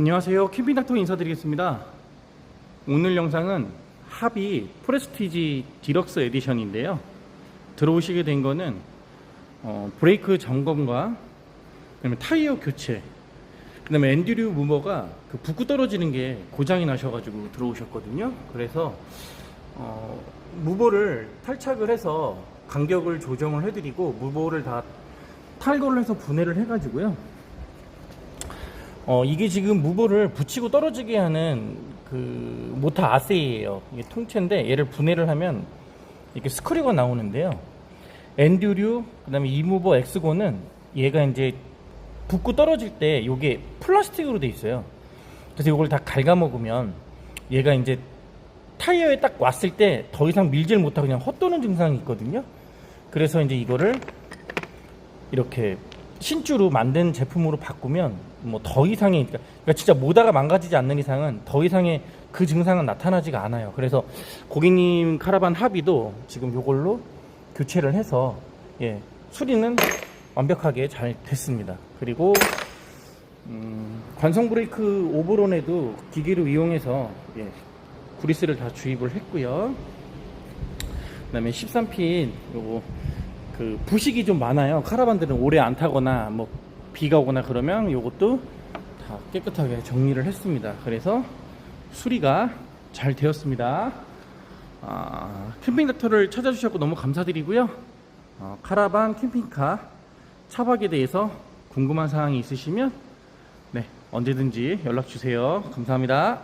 안녕하세요. 캠핑닥터 인사드리겠습니다. 오늘 영상은 합이 프레스티지 디럭스 에디션인데요. 들어오시게 된 거는 어, 브레이크 점검과 그다음에 타이어 교체, 그다음에 엔듀류 무버가 그 붓고 떨어지는 게 고장이 나셔가지고 들어오셨거든요. 그래서 어, 무버를 탈착을 해서 간격을 조정을 해드리고 무버를 다 탈거를 해서 분해를 해가지고요. 어, 이게 지금 무버를 붙이고 떨어지게 하는 그 모터 아세이에요. 이게 통째인데 얘를 분해를 하면 이렇게 스크류가 나오는데요. 엔듀류, 그 다음에 이무버 엑스고는 얘가 이제 붙고 떨어질 때 이게 플라스틱으로 돼 있어요. 그래서 이걸 다 갉아먹으면 얘가 이제 타이어에 딱 왔을 때 더 이상 밀질 못하고 그냥 헛도는 증상이 있거든요. 그래서 이제 이거를 이렇게 신주로 만든 제품으로 바꾸면 뭐 더 이상의 그러니까 그러니까 진짜 모다가 망가지지 않는 이상은 더 이상의 그 증상은 나타나지가 않아요. 그래서 고객님 카라반 합의도 지금 요걸로 교체를 해서 예, 수리는 완벽하게 잘 됐습니다. 그리고 음, 관성 브레이크 오버론에도 기계를 이용해서 예, 구리스를 다 주입을 했고요. 그다음에 13핀 요거 그 부식이 좀 많아요. 카라반들은 오래 안 타거나 뭐 비가 오거나 그러면 요것도 다 깨끗하게 정리를 했습니다. 그래서 수리가 잘 되었습니다. 아, 캠핑 닥터를 찾아주셨고 너무 감사드리고요. 어, 카라반 캠핑카 차박에 대해서 궁금한 사항이 있으시면 네 언제든지 연락 주세요. 감사합니다.